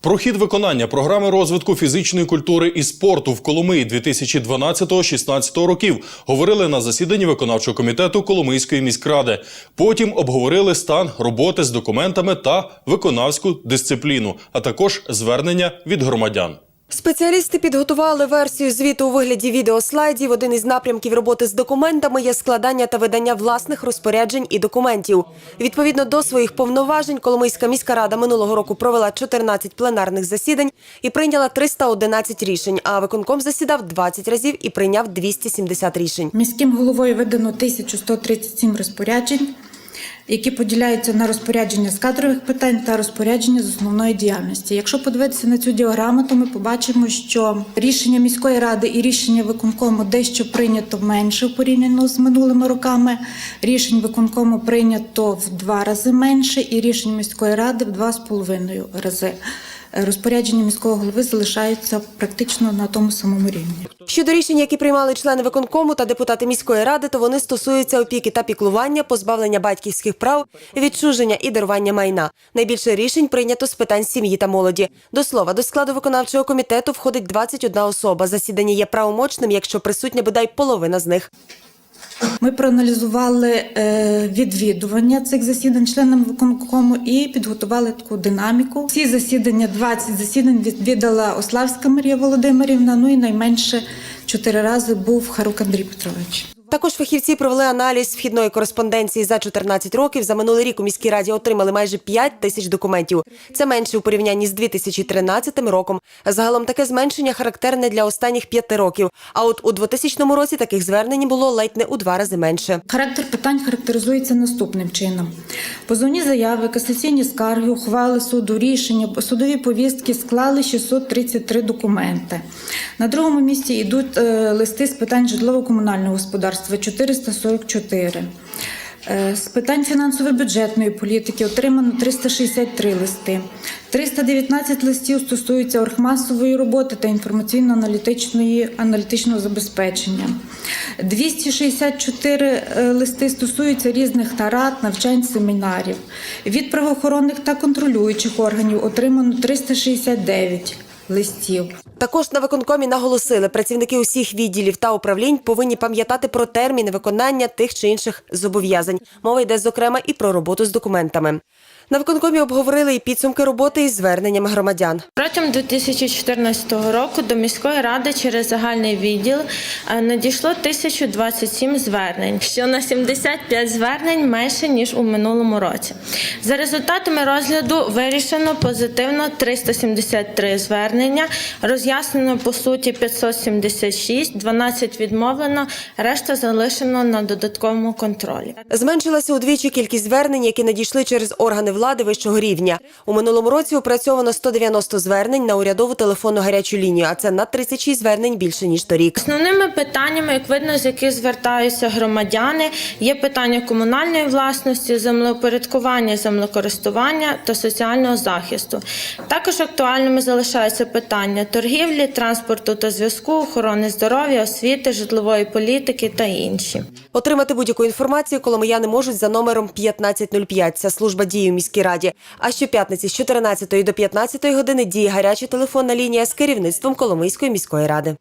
Про хід виконання програми розвитку фізичної культури і спорту в Коломиї 2012-16 років говорили на засіданні виконавчого комітету Коломийської міськради. Потім обговорили стан роботи з документами та виконавську дисципліну, а також звернення від громадян. Спеціалісти підготували версію звіту у вигляді відеослайдів. Один із напрямків роботи з документами є складання та видання власних розпоряджень і документів. Відповідно до своїх повноважень, Коломийська міська рада минулого року провела 14 пленарних засідань і прийняла 311 рішень. А виконком засідав 20 разів і прийняв 270 рішень. Міським головою видано 1137 розпоряджень, які поділяються на розпорядження з кадрових питань та розпорядження з основної діяльності. Якщо подивитися на цю діаграму, то ми побачимо, що рішення міської ради і рішення виконкому дещо прийнято менше порівняно з минулими роками. Рішень виконкому прийнято в два рази менше, і рішень міської ради в два з половиною рази. Розпорядження міського голови залишаються практично на тому самому рівні. Щодо рішень, які приймали члени виконкому та депутати міської ради, то вони стосуються опіки та піклування, позбавлення батьківських прав, відчуження і дарування майна. Найбільше рішень прийнято з питань сім'ї та молоді. До слова, до складу виконавчого комітету входить 21 особа. Засідання є правомочним, якщо присутня бодай половина з них. Ми проаналізували е, відвідування цих засідань членами виконкому і підготували таку динаміку. Ці засідання, 20 засідань відвідала Ославська Марія Володимирівна. Ну і найменше чотири рази був Харук Андрій Петрович. Також фахівці провели аналіз вхідної кореспонденції за 14 років. За минулий рік у міській раді отримали майже 5 тисяч документів. Це менше у порівнянні з 2013 роком. Загалом таке зменшення характерне для останніх п'яти років. А от у 2000 році таких звернень було ледь не у два рази менше. Характер питань характеризується наступним чином: позовні заяви, касаційні скарги, ухвали суду, рішення, судові повістки склали 633 документи. На другому місці йдуть е, листи з питань житлово-комунального господарства 444. Е, З питань фінансово-бюджетної політики отримано 363 листи. 319 листів стосуються оргмасової роботи та інформаційно-аналітичної аналітичного забезпечення. 264 е, листи стосуються різних нарад, навчань, семінарів. Від правоохоронних та контролюючих органів отримано 369 листів. Також на виконкомі наголосили, працівники усіх відділів та управлінь повинні пам'ятати про терміни виконання тих чи інших зобов'язань. Мова йде зокрема і про роботу з документами. На виконкомі обговорили і підсумки роботи із зверненнями громадян. Протягом 2014 року до міської ради через загальний відділ е, надійшло 1027 звернень, що на 75 звернень менше ніж у минулому році. За результатами розгляду вирішено позитивно 373 звернення, роз'яснено по суті 576, 12 відмовлено, решта залишено на додатковому контролі. Зменшилася удвічі кількість звернень, які надійшли через органи влади вищого рівня. У минулому році опрацьовано 190 звернень на урядову телефонну гарячу лінію, а це на 36 звернень більше ніж торік. Основними питаннями, як видно, з яких звертаються громадяни, є питання комунальної власності, землеупорядкування, землекористування та соціального захисту. Також актуальними залишаються питання торгівлі, транспорту та зв'язку, охорони здоров'я, освіти, житлової політики та інші. Отримати будь-яку інформацію коломияни можуть за номером 1505. Ця служба діє у міській раді. А щоп'ятниці з 14 до 15 години діє гаряча телефонна лінія з керівництвом Коломийської міської ради.